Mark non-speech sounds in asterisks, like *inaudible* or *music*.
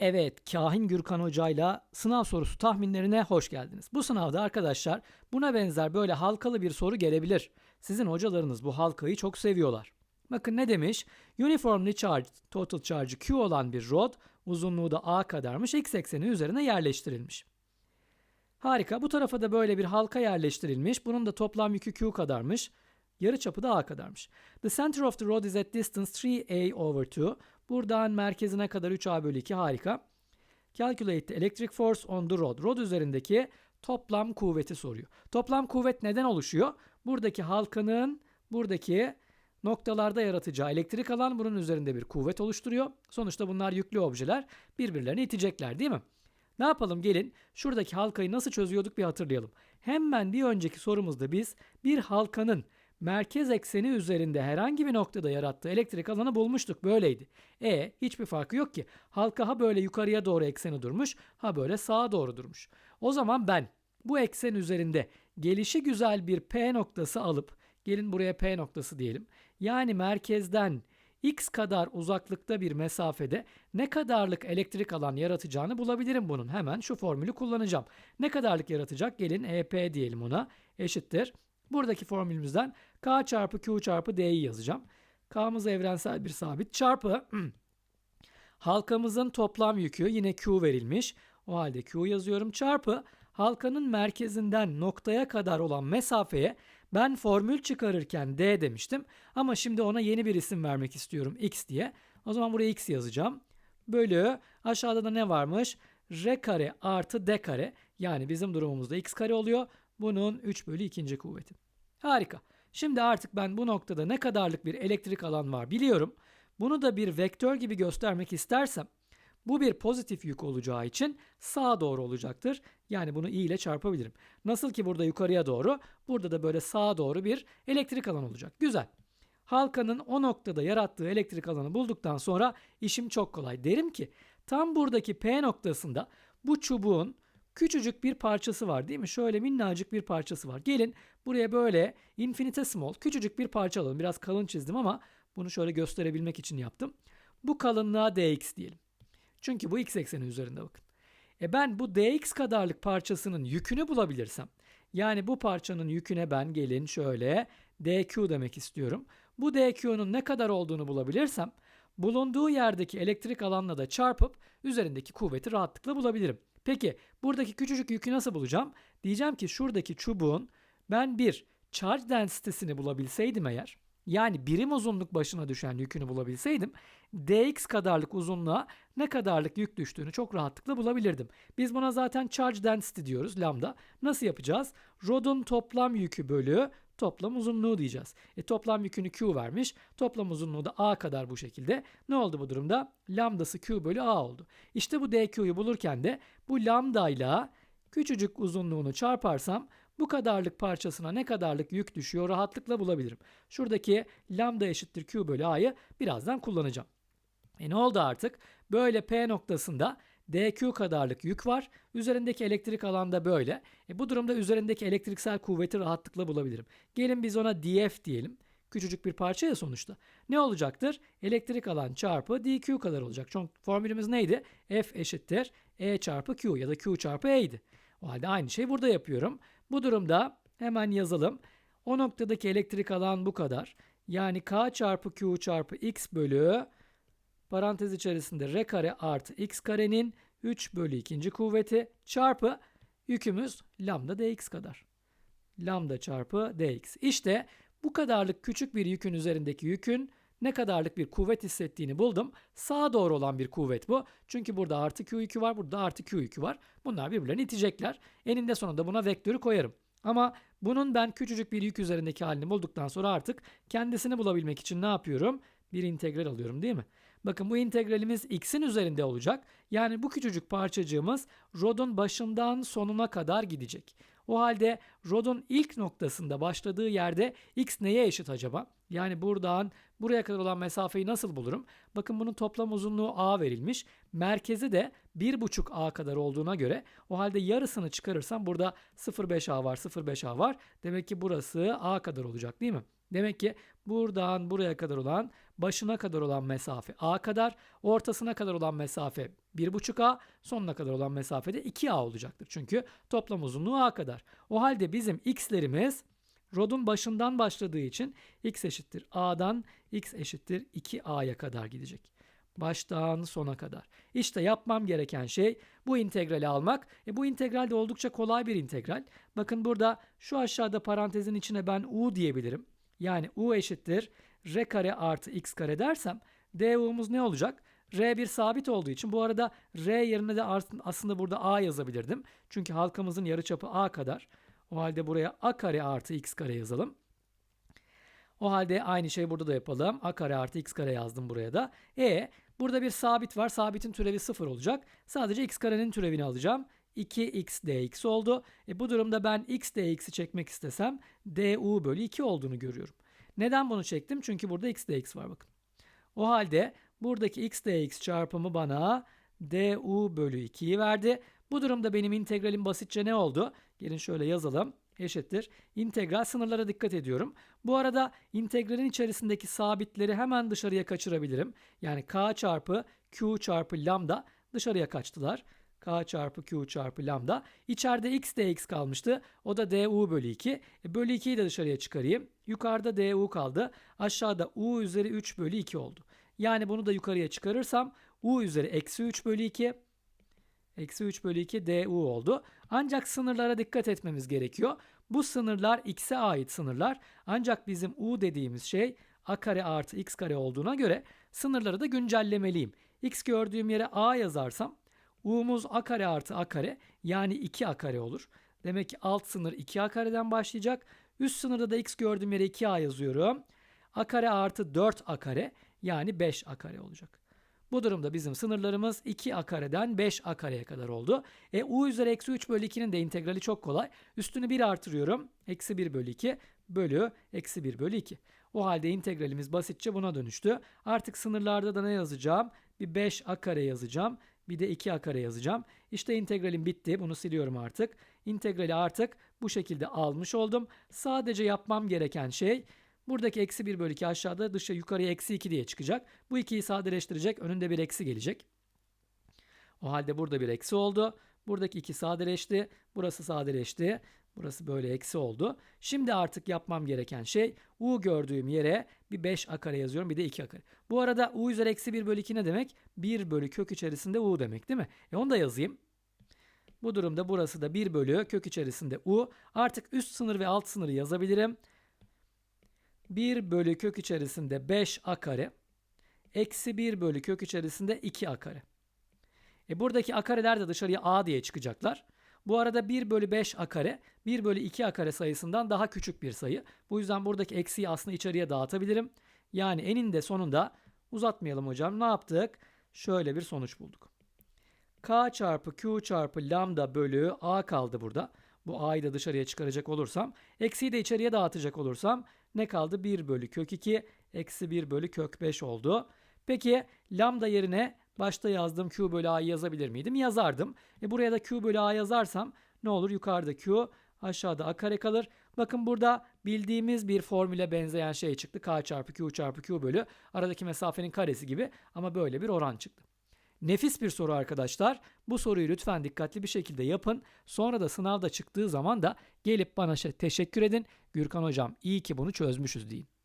Evet, Kahin Gürkan Hoca'yla sınav sorusu tahminlerine hoş geldiniz. Bu sınavda arkadaşlar buna benzer böyle halkalı bir soru gelebilir. Sizin hocalarınız bu halkayı çok seviyorlar. Bakın ne demiş? Uniformly charged, total charge Q olan bir rod, uzunluğu da A kadarmış, x ekseni üzerine yerleştirilmiş. Harika. Bu tarafa da böyle bir halka yerleştirilmiş. Bunun da toplam yükü Q kadarmış. Yarıçapı da A kadarmış. The center of the rod is at distance 3A over 2. Buradan merkezine kadar 3A bölü 2 harika. Calculate the electric force on the rod. Rod üzerindeki toplam kuvveti soruyor. Toplam kuvvet neden oluşuyor? Buradaki halkanın buradaki noktalarda yaratacağı elektrik alan bunun üzerinde bir kuvvet oluşturuyor. Sonuçta bunlar yüklü objeler birbirlerini itecekler değil mi? Ne yapalım gelin şuradaki halkayı nasıl çözüyorduk bir hatırlayalım. Hemen bir önceki sorumuzda biz bir halkanın merkez ekseni üzerinde herhangi bir noktada yarattığı elektrik alanı bulmuştuk. Böyleydi. E hiçbir farkı yok ki. Halka ha böyle yukarıya doğru ekseni durmuş ha böyle sağa doğru durmuş. O zaman ben bu eksen üzerinde gelişi güzel bir P noktası alıp gelin buraya P noktası diyelim. Yani merkezden x kadar uzaklıkta bir mesafede ne kadarlık elektrik alan yaratacağını bulabilirim bunun. Hemen şu formülü kullanacağım. Ne kadarlık yaratacak? Gelin EP diyelim ona. Eşittir. Buradaki formülümüzden K çarpı Q çarpı D'yi yazacağım. K'mız evrensel bir sabit çarpı *clears throat* halkamızın toplam yükü yine Q verilmiş. O halde Q yazıyorum çarpı halkanın merkezinden noktaya kadar olan mesafeye ben formül çıkarırken D demiştim. Ama şimdi ona yeni bir isim vermek istiyorum X diye. O zaman buraya X yazacağım. Bölü aşağıda da ne varmış? R kare artı D kare. Yani bizim durumumuzda X kare oluyor. Bunun 3 bölü 2. kuvveti. Harika. Şimdi artık ben bu noktada ne kadarlık bir elektrik alan var biliyorum. Bunu da bir vektör gibi göstermek istersem bu bir pozitif yük olacağı için sağa doğru olacaktır. Yani bunu i ile çarpabilirim. Nasıl ki burada yukarıya doğru, burada da böyle sağa doğru bir elektrik alan olacak. Güzel. Halkanın o noktada yarattığı elektrik alanı bulduktan sonra işim çok kolay. Derim ki tam buradaki P noktasında bu çubuğun küçücük bir parçası var değil mi? Şöyle minnacık bir parçası var. Gelin buraya böyle infinitesimal küçücük bir parça alalım. Biraz kalın çizdim ama bunu şöyle gösterebilmek için yaptım. Bu kalınlığa dx diyelim. Çünkü bu x ekseni üzerinde bakın. E ben bu dx kadarlık parçasının yükünü bulabilirsem yani bu parçanın yüküne ben gelin şöyle dq demek istiyorum. Bu dq'nun ne kadar olduğunu bulabilirsem bulunduğu yerdeki elektrik alanla da çarpıp üzerindeki kuvveti rahatlıkla bulabilirim. Peki buradaki küçücük yükü nasıl bulacağım? Diyeceğim ki şuradaki çubuğun ben bir charge density'sini bulabilseydim eğer yani birim uzunluk başına düşen yükünü bulabilseydim dx kadarlık uzunluğa ne kadarlık yük düştüğünü çok rahatlıkla bulabilirdim. Biz buna zaten charge density diyoruz lambda. Nasıl yapacağız? Rodun toplam yükü bölü toplam uzunluğu diyeceğiz. E, toplam yükünü Q vermiş. Toplam uzunluğu da A kadar bu şekilde. Ne oldu bu durumda? Lambdası Q bölü A oldu. İşte bu DQ'yu bulurken de bu lambda ile küçücük uzunluğunu çarparsam bu kadarlık parçasına ne kadarlık yük düşüyor rahatlıkla bulabilirim. Şuradaki lambda eşittir Q bölü A'yı birazdan kullanacağım. E ne oldu artık? Böyle P noktasında dq kadarlık yük var. Üzerindeki elektrik alanda böyle. E bu durumda üzerindeki elektriksel kuvveti rahatlıkla bulabilirim. Gelin biz ona df diyelim. Küçücük bir parça ya sonuçta. Ne olacaktır? Elektrik alan çarpı dq kadar olacak. Çünkü formülümüz neydi? F eşittir E çarpı Q ya da Q çarpı E'ydi. O halde aynı şeyi burada yapıyorum. Bu durumda hemen yazalım. O noktadaki elektrik alan bu kadar. Yani K çarpı Q çarpı X bölü parantez içerisinde R kare artı X karenin 3 bölü 2. kuvveti çarpı yükümüz lambda dx kadar. Lambda çarpı dx. İşte bu kadarlık küçük bir yükün üzerindeki yükün ne kadarlık bir kuvvet hissettiğini buldum. Sağa doğru olan bir kuvvet bu. Çünkü burada artı Q yükü var, burada artı Q yükü var. Bunlar birbirlerini itecekler. Eninde sonunda buna vektörü koyarım. Ama bunun ben küçücük bir yük üzerindeki halini bulduktan sonra artık kendisini bulabilmek için ne yapıyorum? Bir integral alıyorum değil mi? Bakın bu integralimiz x'in üzerinde olacak. Yani bu küçücük parçacığımız rodun başından sonuna kadar gidecek. O halde rodun ilk noktasında başladığı yerde x neye eşit acaba? Yani buradan buraya kadar olan mesafeyi nasıl bulurum? Bakın bunun toplam uzunluğu a verilmiş. Merkezi de 1,5 a kadar olduğuna göre o halde yarısını çıkarırsam burada 0,5 a var 0,5 a var. Demek ki burası a kadar olacak değil mi? Demek ki buradan buraya kadar olan başına kadar olan mesafe a kadar, ortasına kadar olan mesafe 1,5a, sonuna kadar olan mesafe de 2a olacaktır. Çünkü toplam uzunluğu a kadar. O halde bizim x'lerimiz rodun başından başladığı için x eşittir a'dan x eşittir 2a'ya kadar gidecek. Baştan sona kadar. İşte yapmam gereken şey bu integrali almak. E bu integral de oldukça kolay bir integral. Bakın burada şu aşağıda parantezin içine ben u diyebilirim. Yani u eşittir r kare artı x kare dersem du'muz ne olacak? R bir sabit olduğu için bu arada R yerine de aslında burada A yazabilirdim. Çünkü halkamızın yarıçapı A kadar. O halde buraya A kare artı x kare yazalım. O halde aynı şey burada da yapalım. A kare artı x kare yazdım buraya da. E burada bir sabit var. Sabitin türevi 0 olacak. Sadece x karenin türevini alacağım. 2x dx oldu. E bu durumda ben x dx'i çekmek istesem du bölü 2 olduğunu görüyorum. Neden bunu çektim? Çünkü burada x dx var bakın. O halde buradaki x dx çarpımı bana du bölü 2'yi verdi. Bu durumda benim integralim basitçe ne oldu? Gelin şöyle yazalım. Eşittir. İntegral sınırlara dikkat ediyorum. Bu arada integralin içerisindeki sabitleri hemen dışarıya kaçırabilirim. Yani k çarpı q çarpı lambda dışarıya kaçtılar. K çarpı q çarpı lambda. İçeride x dx kalmıştı. O da du bölü 2. E, bölü 2'yi de dışarıya çıkarayım. Yukarıda du kaldı. Aşağıda u üzeri 3 bölü 2 oldu. Yani bunu da yukarıya çıkarırsam u üzeri eksi 3 bölü 2 eksi 3 bölü 2 du oldu. Ancak sınırlara dikkat etmemiz gerekiyor. Bu sınırlar x'e ait sınırlar. Ancak bizim u dediğimiz şey a kare artı x kare olduğuna göre sınırları da güncellemeliyim. x gördüğüm yere a yazarsam u'muz a kare artı a kare yani 2a kare olur. Demek ki alt sınır 2a kareden başlayacak. Üst sınırda da x gördüğüm yere 2a yazıyorum. a kare artı 4a kare yani 5a kare olacak. Bu durumda bizim sınırlarımız 2a kareden 5a kareye kadar oldu. E u üzeri eksi 3 bölü 2'nin de integrali çok kolay. Üstünü 1 artırıyorum. Eksi 1 bölü 2 bölü eksi 1 bölü 2. O halde integralimiz basitçe buna dönüştü. Artık sınırlarda da ne yazacağım? Bir 5a kare yazacağım. Bir de 2a kare yazacağım. İşte integralim bitti. Bunu siliyorum artık. İntegrali artık bu şekilde almış oldum. Sadece yapmam gereken şey Buradaki eksi 1 bölü 2 aşağıda dışa yukarıya eksi 2 diye çıkacak. Bu 2'yi sadeleştirecek. Önünde bir eksi gelecek. O halde burada bir eksi oldu. Buradaki 2 sadeleşti. Burası sadeleşti. Burası böyle eksi oldu. Şimdi artık yapmam gereken şey u gördüğüm yere bir 5 a kare yazıyorum bir de 2 a kare. Bu arada u üzeri eksi 1 bölü 2 ne demek? 1 bölü kök içerisinde u demek değil mi? E onu da yazayım. Bu durumda burası da 1 bölü kök içerisinde u. Artık üst sınır ve alt sınırı yazabilirim. 1 bölü kök içerisinde 5 a kare eksi 1 bölü kök içerisinde 2 a kare. E buradaki a kareler de dışarıya a diye çıkacaklar. Bu arada 1 bölü 5 a kare 1 bölü 2 a kare sayısından daha küçük bir sayı. Bu yüzden buradaki eksiyi aslında içeriye dağıtabilirim. Yani eninde sonunda uzatmayalım hocam ne yaptık? Şöyle bir sonuç bulduk. k çarpı q çarpı lambda bölü a kaldı burada. Bu a'yı da dışarıya çıkaracak olursam. Eksiyi de içeriye dağıtacak olursam ne kaldı? 1 bölü kök 2 eksi 1 bölü kök 5 oldu. Peki lambda yerine başta yazdığım q bölü a'yı yazabilir miydim? Yazardım. E buraya da q bölü a yazarsam ne olur? Yukarıda q aşağıda a kare kalır. Bakın burada bildiğimiz bir formüle benzeyen şey çıktı. k çarpı q çarpı q bölü aradaki mesafenin karesi gibi ama böyle bir oran çıktı. Nefis bir soru arkadaşlar. Bu soruyu lütfen dikkatli bir şekilde yapın. Sonra da sınavda çıktığı zaman da gelip bana teşekkür edin. Gürkan hocam iyi ki bunu çözmüşüz deyin.